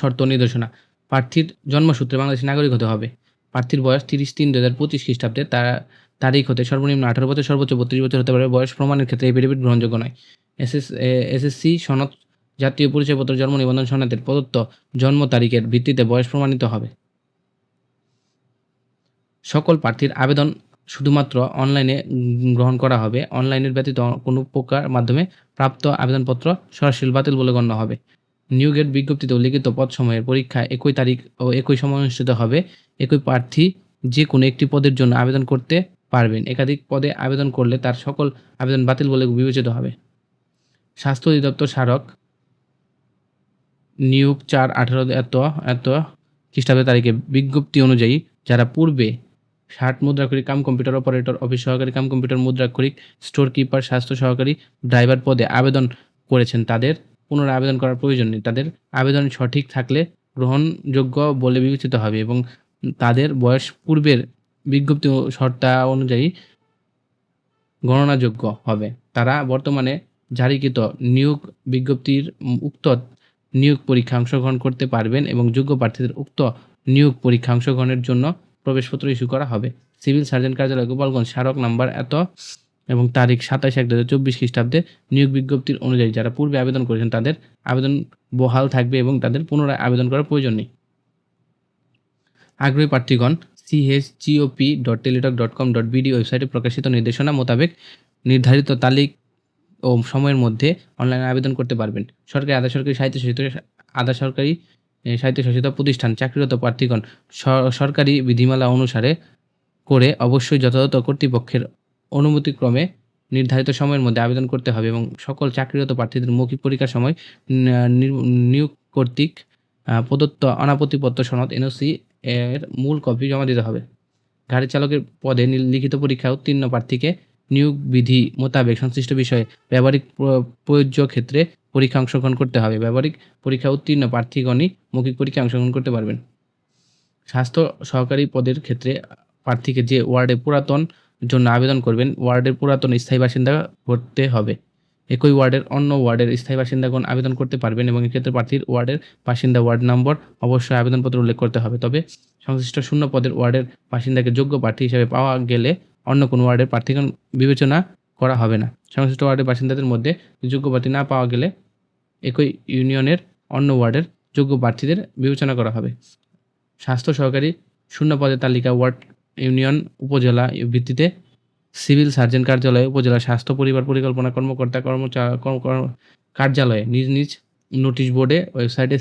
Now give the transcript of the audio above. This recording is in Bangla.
শর্ত নির্দেশনা। প্রার্থীর জন্মসূত্রে বাংলাদেশের নাগরিক হতে হবে। প্রার্থীর বয়স তিরিশ তিন দু হাজার পঁচিশ খ্রিস্টাব্দে। তার তারিখ হতে সর্বনিম্ন আঠারো বছর, সর্বোচ্চ বত্রিশ বছর হতে পারে। বয়স প্রমাণের ক্ষেত্রে এফিডেভিট গ্রহণযোগ্য নয়। এসএস এসএসসি সনদ, জাতীয় পরিচয়পত্র, জন্ম নিবন্ধন সনদের প্রদত্ত জন্ম তারিখের ভিত্তিতে বয়স প্রমাণিত হবে। সকল প্রার্থীর আবেদন শুধুমাত্র অনলাইনে গ্রহণ করা হবে। অনলাইনের ব্যতীত কোনো প্রকার মাধ্যমে প্রাপ্ত আবেদনপত্র সরাসরি বাতিল বলে গণ্য হবে। নিয়োগের বিজ্ঞপ্তিতে উল্লিখিত পদসমূহের পরীক্ষা একই তারিখ ও একই সময় অনুষ্ঠিত হবে। একই প্রার্থী যে কোনো একটি পদের জন্য আবেদন করতে পারবেন। একাধিক পদে আবেদন করলে তার সকল আবেদন বাতিল বলে বিবেচিত হবে। স্বাস্থ্য অধিদপ্তর স্মারক নিয়োগ চার আঠারো এত এত খ্রিস্টাব্দ তারিখে বিজ্ঞপ্তি অনুযায়ী যারা পূর্বে ষাট মুদ্রাক্ষরিক কাম কম্পিউটার অপারেটর, অফিস সহকারী কাম কম্পিউটার, মুদ্রাক্ষরিক স্টোর কিপার স্বাস্থ্য সহকারী, ড্রাইভার পদে আবেদন করেছেন, তাদের পুনরায় আবেদন করার প্রয়োজন নেই। তাদের আবেদন সঠিক থাকলে গ্রহণযোগ্য বলে বিবেচিত হবে এবং তাদের বয়স পূর্বের বিজ্ঞপ্তি শর্তা অনুযায়ী গণনাযোগ্য হবে। তারা বর্তমানে জারিকৃত নিয়োগ বিজ্ঞপ্তির উক্ত নিয়োগ পরীক্ষা অংশগ্রহণ করতে পারবেন এবং যোগ্য প্রার্থীদের উক্ত নিয়োগ পরীক্ষা অংশগ্রহণের জন্য প্রবেশপত্র ইস্যু করা হবে। সিভিল সার্জন কার্যালয় গোপালগঞ্জ স্মারক নাম্বার এত এবং তারিখ সাতাশ এক দু হাজার চব্বিশ খ্রিস্টাব্দে নিয়োগ বিজ্ঞপ্তির অনুযায়ী যারা পূর্বে আবেদন করেছেন তাদের আবেদন বহাল থাকবে এবং তাদের পুনরায় আবেদন করার প্রয়োজন নেই। আগ্রহী প্রার্থীগণ CHGOP dot Teletalk dot com dot BD ওয়েবসাইটে প্রকাশিত নির্দেশনা মোতাবেক নির্ধারিত তারিখ ও সময়ের মধ্যে অনলাইনে আবেদন করতে পারবেন। সরকারি আধা সরকারি স্বায়ত্তশাসিত আধা সরকারি স্বায়ত্তশাসিত প্রতিষ্ঠান, চাকরিরত প্রার্থীগণ সরকারি বিধিমালা অনুসারে করে অবশ্যই যথাযথ কর্তৃপক্ষের অনুমতিক্রমে নির্ধারিত সময়ের মধ্যে আবেদন করতে হবে এবং সকল চাকরিরত প্রার্থীদের মৌখিক পরীক্ষার সময় নিয়োগ কর্তৃক প্রদত্ত অনাপত্তিপত্র সনদ এনওসি এর মূল কপি জমা দিতে হবে। গাড়ি চালকের পদে লিখিত পরীক্ষা উত্তীর্ণ প্রার্থীকে নিয়োগ বিধি মোতাবেক সংশ্লিষ্ট বিষয়ে ব্যবহারিক প্রযোজ্য ক্ষেত্রে পরীক্ষা অংশগ্রহণ করতে হবে। ব্যবহারিক পরীক্ষা উত্তীর্ণ প্রার্থীগণই মৌখিক পরীক্ষা অংশগ্রহণ করতে পারবেন। স্বাস্থ্য সহকারী পদের ক্ষেত্রে প্রার্থীকে যে ওয়ার্ডে পুরাতন জন্য আবেদন করবেন। ওয়ার্ডের পুরাতন স্থায়ী বাসিন্দা করতে হবে। একই ওয়ার্ডের অন্য ওয়ার্ডের স্থায়ী বাসিন্দাগণ আবেদন করতে পারবেন এবং এক্ষেত্রে প্রার্থীর ওয়ার্ডের বাসিন্দা ওয়ার্ড নম্বর অবশ্যই আবেদনপত্র উল্লেখ করতে হবে। তবে সংশ্লিষ্ট শূন্য পদের ওয়ার্ডের বাসিন্দাকে যোগ্য প্রার্থী হিসেবে পাওয়া গেলে অন্য কোনো ওয়ার্ডের প্রার্থীগণ বিবেচনা করা হবে না। সংশ্লিষ্ট ওয়ার্ডের বাসিন্দাদের মধ্যে যোগ্য প্রার্থী না পাওয়া গেলে একই ইউনিয়নের অন্য ওয়ার্ডের যোগ্য প্রার্থীদের বিবেচনা করা হবে। স্বাস্থ্য সহকারী শূন্য পদের তালিকা ওয়ার্ড ইউনিয়ন উপজেলা ভিত্তিতে সিভিল সার্জন কার্যালয়ে, উপজেলা স্বাস্থ্য পরিবার পরিকল্পনা কর্মকর্তা কর্মচার কর্ম- কর্ম- কার্যালয়ে নিজ নিজ নোটিশ বোর্ডে ওয়েবসাইটে